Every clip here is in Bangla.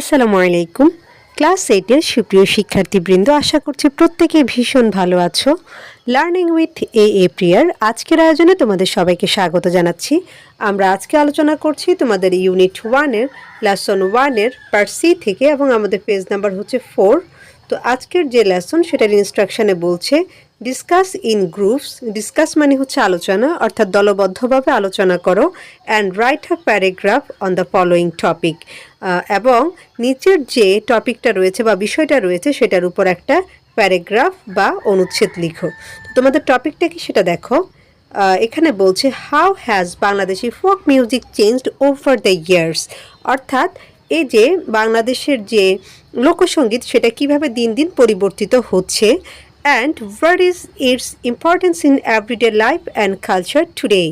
আসসালামু আলাইকুম। ক্লাস এইটের সুপ্রিয় শিক্ষার্থীবৃন্দ, আশা করছি প্রত্যেকে ভীষণ ভালো আছো। লার্নিং উইথ এ এ প্রিয়ার আজকের আয়োজনে তোমাদের সবাইকে স্বাগত জানাচ্ছি। আমরা আজকে আলোচনা করছি তোমাদের ইউনিট ওয়ানের লেসন ওয়ানের পার্ট সি থেকে এবং আমাদের পেজ নাম্বার হচ্ছে ফোর তো আজকের যে লেসন সেটার ইনস্ট্রাকশনে বলছে ডিসকাস ইন গ্রুপস ডিসকাস মানে হচ্ছে আলোচনা, অর্থাৎ দলবদ্ধভাবে আলোচনা করো and write a paragraph on the following topic এবং নিচের যে টপিকটা রয়েছে বা বিষয়টা রয়েছে সেটার উপর একটা প্যারাগ্রাফ বা অনুচ্ছেদ লিখো। তো তোমাদের টপিকটা কি সেটা দেখো। এখানে বলছে how has Bangladeshi folk music changed over the years অর্থাৎ এই যে বাংলাদেশের যে লোকসঙ্গীত সেটা কীভাবে দিন দিন পরিবর্তিত হচ্ছে and what is its importance in everyday life and culture today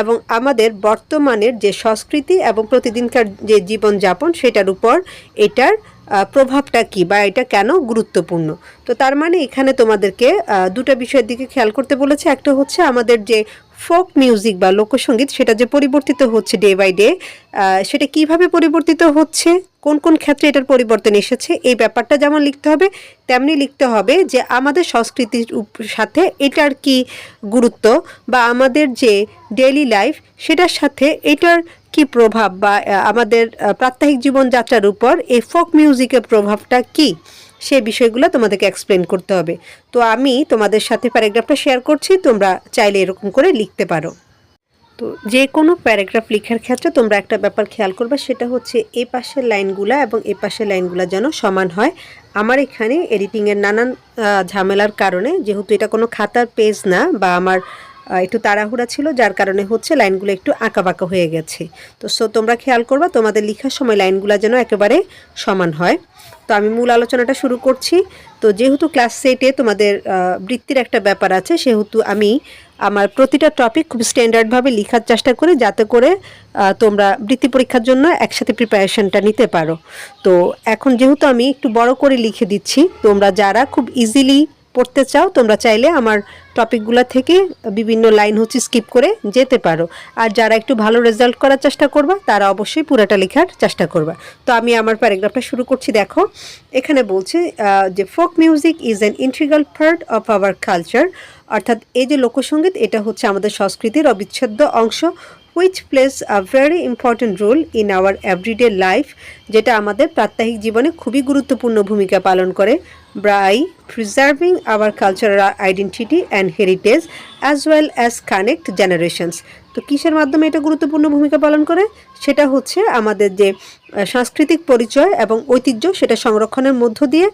এবং আমাদের বর্তমানের যে সংস্কৃতি এবং প্রতিদিনকার যে জীবনযাপন, সেটার উপর এটার প্রভাবটা কি বা এটা কেন গুরুত্বপূর্ণ? তো তার মানে এখানে তোমাদেরকে দুটা বিষয়ের দিকে খেয়াল করতে বলেছে। একটা হচ্ছে আমাদের যে ফোক মিউজিক বা লোকসঙ্গীত সেটা যে পরিবর্তিত হচ্ছে ডে বাই ডে সেটা কীভাবে পরিবর্তিত হচ্ছে, কোন কোন ক্ষেত্রে এটার পরিবর্তন এসেছে, এই ব্যাপারটা যেমন লিখতে হবে, তেমনি লিখতে হবে যে আমাদের সংস্কৃতির সাথে এটার কি গুরুত্ব বা আমাদের যে ডেইলি লাইফ সেটার সাথে এটার কি প্রভাব বা আমাদের প্রাত্যহিক জীবনযাত্রার উপর এই ফোক মিউজিকের প্রভাবটা কি? সেই বিষয়গুলো তোমাদেরকে এক্সপ্লেন করতে হবে। তো আমি তোমাদের সাথে প্যারাগ্রাফটা শেয়ার করছি, তোমরা চাইলে এরকম করে লিখতে পারো। তো যে কোনো প্যারাগ্রাফ লেখার ক্ষেত্রে তোমরা একটা ব্যাপার খেয়াল করবে, সেটা হচ্ছে এ পাশের লাইনগুলা এবং এ পাশের লাইনগুলা যেন সমান হয়। আমার এখানে এডিটিংয়ের নানান ঝামেলার কারণে, যেহেতু এটা কোনো খাতার পেজ না বা আমার একটু তাড়াহুড়া ছিল, যার কারণে হচ্ছে লাইনগুলো একটু আঁকাবাঁকা হয়ে গেছে। তো সো তোমরা খেয়াল করবা, তোমাদের লেখার সময় লাইনগুলো যেন একেবারে সমান হয়। তো আমি মূল আলোচনাটা শুরু করছি। তো, যেহেতু ক্লাস সেটে তোমাদের বৃত্তির একটা ব্যাপার আছে, সেহেতু আমি আমার প্রতিটা টপিক খুব স্ট্যান্ডার্ডভাবে লেখার চেষ্টা করি, যাতে করে তোমরা বৃত্তি পরীক্ষার জন্য একসাথে প্রিপারেশনটা নিতে পারো। তো, এখন যেহেতু আমি একটু বড় করে লিখে দিচ্ছি, তোমরা যারা খুব ইজিলি পড়তে চাও, তোমরা চাইলে আমার টপিকগুলো থেকে বিভিন্ন লাইন হচ্ছে স্কিপ করে যেতে পারো। আর যারা একটু ভালো রেজাল্ট করার চেষ্টা করবা, তারা অবশ্যই পুরোটা লেখার চেষ্টা করবা। তো আমি আমার প্যারাগ্রাফটা শুরু করছি, দেখো। এখানে বলছে যে folk music is an integral part of our culture অর্থাৎ এই যে লোকসঙ্গীত এটা হচ্ছে আমাদের সংস্কৃতির অবিচ্ছেদ্য অংশ। Which place a very important role in our everyday life যেটা আমাদের প্রাত্যহিক জীবনে খুবই গুরুত্বপূর্ণ ভূমিকা পালন করে by preserving our cultural identity and heritage as well as connect generations তো কিসের মাধ্যমে এটা গুরুত্বপূর্ণ ভূমিকা পালন করে? সেটা হচ্ছে আমাদের যে সাংস্কৃতিক পরিচয় এবং ঐতিহ্য সেটা সংরক্ষণের মধ্য দিয়ে,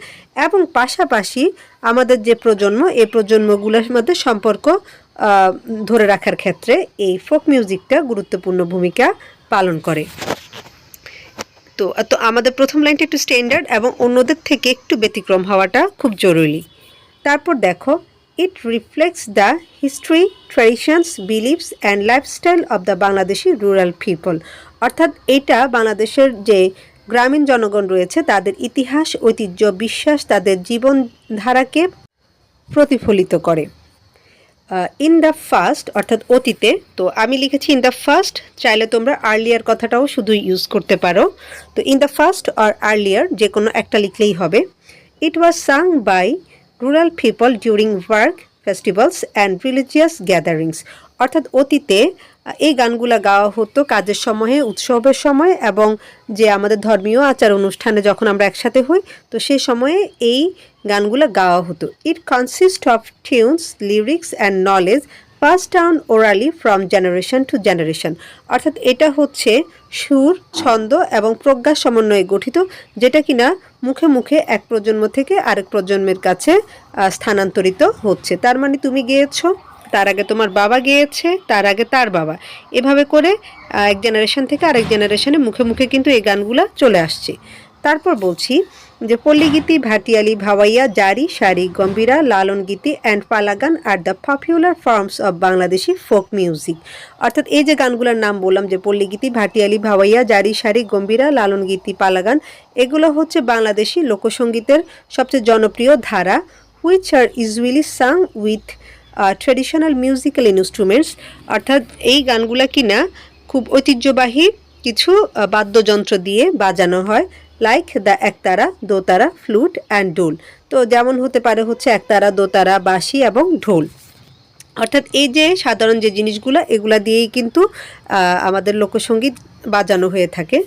এবং পাশাপাশি আমাদের যে প্রজন্ম, এই প্রজন্মগুলোর মধ্যে সম্পর্ক ধরে রাখার ক্ষেত্রে এই ফোক মিউজিকটা গুরুত্বপূর্ণ ভূমিকা পালন করে। তো তো আমাদের প্রথম লাইনটা একটু স্ট্যান্ডার্ড এবং অন্যদের থেকে একটু ব্যতিক্রম হওয়াটা খুব জরুরি। তারপর দেখো it reflects the history traditions beliefs and lifestyle of the Bangladeshi rural people অর্থাৎ এটা বাংলাদেশের যে গ্রামীণ জনগণ রয়েছে, তাদের ইতিহাস, ঐতিহ্য, বিশ্বাস, তাদের জীবনধারাকে প্রতিফলিত করে। ইন দ্য ফার্স্ট অর্থাৎ অতীতে, তো আমি লিখেছি ইন দ্য ফার্স্ট চাইলে তোমরা আর্লিয়ার কথাটাও শুধু ইউজ করতে পারো। তো in the first R earlier যে কোনো একটা লিখলেই হবে। It was sung by rural people during work festivals and religious gatherings অর্থাৎ অতীতে এই গানগুলো গাওয়া হতো কাজের সময়ে, উৎসবের সময় এবং যে আমাদের ধর্মীয় আচার অনুষ্ঠানে যখন আমরা একসাথে হই, তো সেই সময়ে এই গানগুলো গাওয়া হতো। It consist of tunes lyrics and knowledge pass down orally from generation to generation অর্থাৎ এটা হচ্ছে সুর, ছন্দ এবং প্রজ্ঞার সমন্বয়ে গঠিত, যেটা কিনা মুখে মুখে এক প্রজন্ম থেকে আরেক প্রজন্মের কাছে স্থানান্তরিত হচ্ছে। তার মানে তুমি গেয়েছো তার আগে তোমার বাবা গিয়েছে, তার আগে তার বাবা। এভাবে করে এক জেনারেশন থেকে আরেক জেনারেশনে মুখে মুখে কিন্তু এই গানগুলা চলে আসছে। তারপর বলছি যে, পল্লীগীতি, ভাটিয়ালি, ভাওয়াইয়া, জারি sari Gambhira, Lalon Geeti and Palagan are the popular forms of Bangladeshi folk music অর্থাৎ এই যে গানগুলোর নাম বললাম যে, পল্লীগীতি, ভাটিয়ালি, ভাওয়াইয়া, জারি শাড়ি গম্ভীরা, লালন গীতি পালাগান এগুলো হচ্ছে বাংলাদেশি লোকসঙ্গীতের সবচেয়ে জনপ্রিয় ধারা which are usually sung with traditional musical instruments অর্থাৎ এই গানগুলা কিনা খুব ঐতিহ্যবাহী কিছু বাদ্যযন্ত্র দিয়ে বাজানো হয় like the ektara, dotara flute and dhol তো যেমন হতে পারে হচ্ছে একতারা, দোতারা, বাঁশি এবং ঢোল। অর্থাৎ এই যে সাধারণ যে জিনিসগুলো, এগুলা দিয়েই কিন্তু আমাদের লোকসঙ্গীত বাজানো হয়ে থাকে।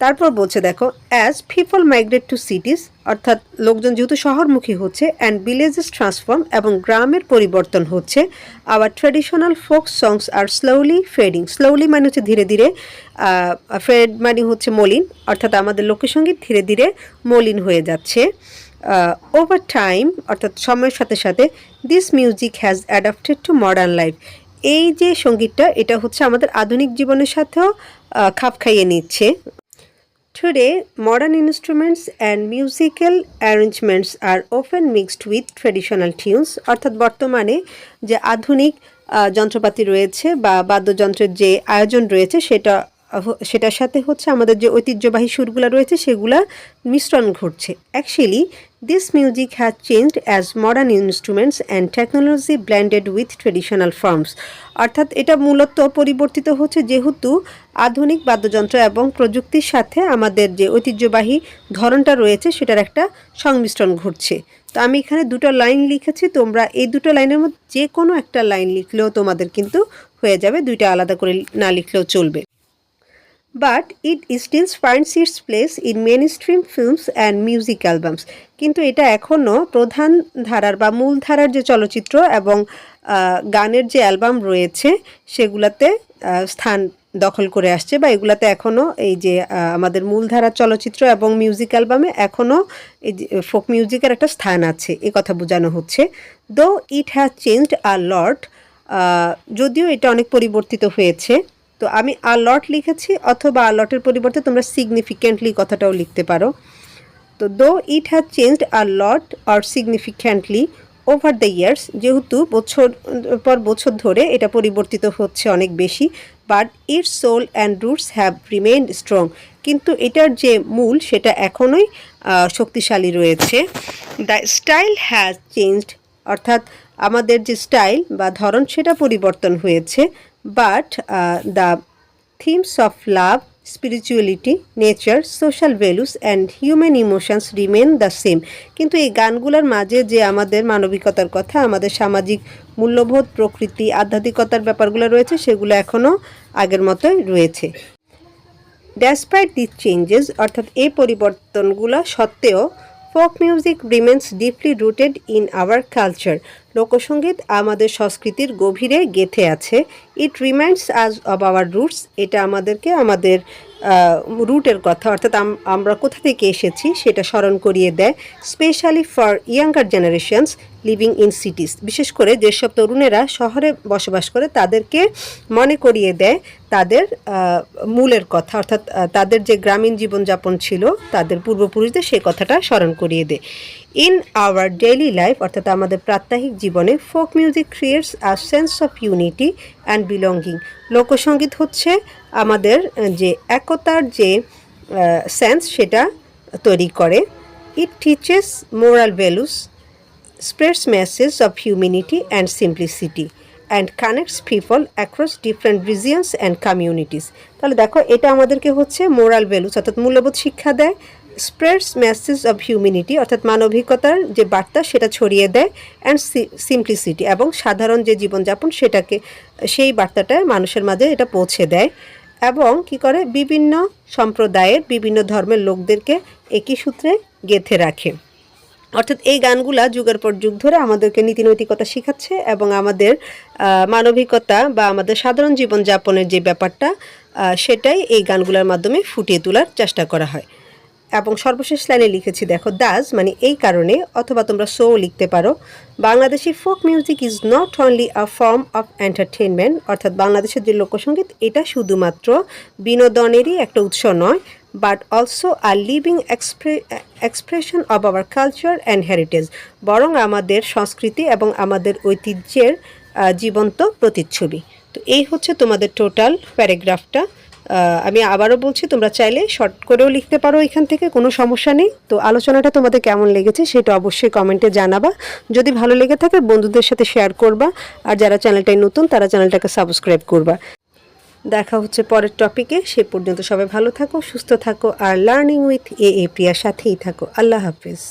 তারপর বলছে, দেখো as people migrate to cities অর্থাৎ লোকজন যেহেতু শহরমুখী হচ্ছে অ্যান্ড ভিলেজেস ট্রান্সফর্ম এবং গ্রামের পরিবর্তন হচ্ছে আবার traditional folk songs are slowly fading slowly মানে হচ্ছে ধীরে ধীরে ফেড মানে হচ্ছে মলিন, অর্থাৎ আমাদের লোকসঙ্গীত ধীরে ধীরে মলিন হয়ে যাচ্ছে। ওভার টাইম অর্থাৎ সময়ের সাথে সাথে this music has adapted to modern life এই যে সঙ্গীতটা, এটা হচ্ছে আমাদের আধুনিক জীবনের সাথেও খাপ খাইয়ে নিচ্ছে। Today, modern instruments and musical arrangements are often mixed with traditional tunes অর্থাৎ বর্তমানে যে আধুনিক যন্ত্রপাতি রয়েছে বা বাদ্যযন্ত্রের যে আয়োজন রয়েছে সেটা সেটার সাথে হচ্ছে আমাদের যে ঐতিহ্যবাহী সুরগুলো রয়েছে, সেগুলা মিশ্রণ ঘটছে। Actually this music has changed as modern instruments and technology blended with traditional forms অর্থাৎ এটা মূলত পরিবর্তিত হচ্ছে যেহেতু আধুনিক বাদ্যযন্ত্র এবং প্রযুক্তির সাথে আমাদের যে ঐতিহ্যবাহী ধরনটা রয়েছে, সেটার একটা সংমিশ্রণ ঘটছে। তো আমি এখানে দুটো লাইন লিখেছি, তোমরা এই দুটো লাইনের মধ্যে যে কোনো একটা লাইন লিখলেও তোমাদের কিন্তু হয়ে যাবে, দুইটা আলাদা করে না লিখলেও চলবে। But it still finds its place in mainstream films and music albums কিন্তু এটা এখনও প্রধান ধারার বা মূল ধারার যে চলচ্চিত্র এবং গানের যে অ্যালবাম রয়েছে, সেগুলাতে স্থান দখল করে আসছে বা এগুলাতে এখনও এই যে আমাদের মূলধারার চলচ্চিত্র এবং মিউজিক অ্যালবামে এখনও এই যে ফোক মিউজিকের একটা স্থান আছে, এ কথা বোঝানো হচ্ছে। Though it has changed a lot যদিও এটা অনেক পরিবর্তিত হয়েছে তো আমি আ লট লিখেছি, অথবা আলটের পরিবর্তে তোমরা সিগনিফিক্যান্টলি কথাটাও লিখতে পারো। তো though it has changed a lot or significantly over the years যেহেতু বছর, পর বছর ধরে এটা পরিবর্তিত হচ্ছে অনেক বেশি but it soul and roots have remained strong কিন্তু এটার যে মূল, সেটা এখনোই শক্তিশালী রয়েছে। দ্য স্টাইল হ্যাজ চেঞ্জড অর্থাৎ আমাদের যে স্টাইল বা ধরন, সেটা পরিবর্তন হয়েছে। But the themes of love, spirituality nature social values and human emotions remain the same কিন্তু এই গানগুলোর মাঝে যে আমাদের মানবিকতার কথা আমাদের সামাজিক মূল্যবোধ প্রকৃতি আধ্যাত্মিকতার ব্যাপারগুলো রয়েছে সেগুলো এখনও আগের মতোই রয়েছে। ডেসপাইট দিস চেঞ্জেস অর্থাৎ এই পরিবর্তনগুলো সত্ত্বেও folk music remains deeply rooted in our culture. লোকসঙ্গীত আমাদের সংস্কৃতির গভীরে গেথে আছে। It reminds us of our roots, এটা আমাদেরকে আমাদের রুটের কথা, অর্থাৎ আমরা কোথা থেকে এসেছি সেটা স্মরণ করিয়ে দেয়। Specially for younger generations living in cities বিশেষ করে যেসব তরুণেরা শহরে বসবাস করে, তাদেরকে মনে করিয়ে দেয় তাদের মূলের কথা। অর্থাৎ তাদের যে গ্রামীণ জীবনযাপন ছিল, তাদের পূর্বপুরুষদের সেই কথাটা স্মরণ করিয়ে দেয়। ইন আওয়ার ডেইলি লাইফ অর্থাৎ আমাদের প্রাত্যহিক জীবনে folk music creates a sense of unity and belonging লোকসঙ্গীত হচ্ছে আমাদের যে একতার যে সেন্স সেটা তৈরি করে। It teaches moral values spreads messages of humanity and simplicity and connects people across different regions and communities. তাহলে দেখো, এটা আমাদেরকে হচ্ছে মোরাল ভ্যালুস অর্থাৎ মূল্যবোধ শিক্ষা দেয় স্প্রেডস মেসেজ অফ হিউম্যানিটি অর্থাৎ মানবিকতার যে বার্তা, সেটা ছড়িয়ে দেয় অ্যান্ড সিম্পলিসিটি এবং সাধারণ যে জীবনযাপন, সেটাকে, সেই বার্তাটা মানুষের মাঝে এটা পৌঁছে দেয় এবং কি করে? বিভিন্ন সম্প্রদায়ের বিভিন্ন ধর্মের লোকদেরকে একই সূত্রে গেঁথে রাখে। অর্থাৎ এই গানগুলা যুগের পর যুগ ধরে আমাদেরকে নীতিনৈতিকতা শেখাচ্ছে এবং আমাদের মানবিকতা বা আমাদের সাধারণ জীবনযাপনের যে ব্যাপারটা সেটাই এই গানগুলোর মাধ্যমে ফুটিয়ে তোলার চেষ্টা করা হয়। এবং সর্বশেষ লাইনে লিখেছি, দেখো দাস মানে এই কারণে, অথবা তোমরা সো লিখতে পারো। Bangladeshi folk music is not only a form of entertainment অর্থাৎ বাংলাদেশের যে লোকসঙ্গীত এটা শুধুমাত্র বিনোদনেরই একটা উৎস নয় but also a living expression of our culture and heritage বরং আমাদের সংস্কৃতি এবং আমাদের ঐতিহ্যের জীবন্ত প্রতিচ্ছবি। তো এই হচ্ছে তোমাদের টোটাল প্যারাগ্রাফটা আমি আবারও বলছি, তোমরা চাইলে শর্ট করেও লিখতে পারো এখান থেকে, কোনো সমস্যা নেই। তো আলোচনাটা তোমাদের কেমন লেগেছে সেটা অবশ্যই কমেন্টে জানাবা। যদি ভালো লেগে থাকে, বন্ধুদের সাথে শেয়ার করবা। আর যারা চ্যানেলটাই নতুন, তারা চ্যানেলটাকে সাবস্ক্রাইব করবা। দেখা হচ্ছে পরের টপিকে সে পর্যন্ত সবাই ভালো থাকো, সুস্থ থাকো, আর লার্নিং উইথ এ এ প্রিয়ার সাথেই থাকো। আল্লাহ হাফিজ।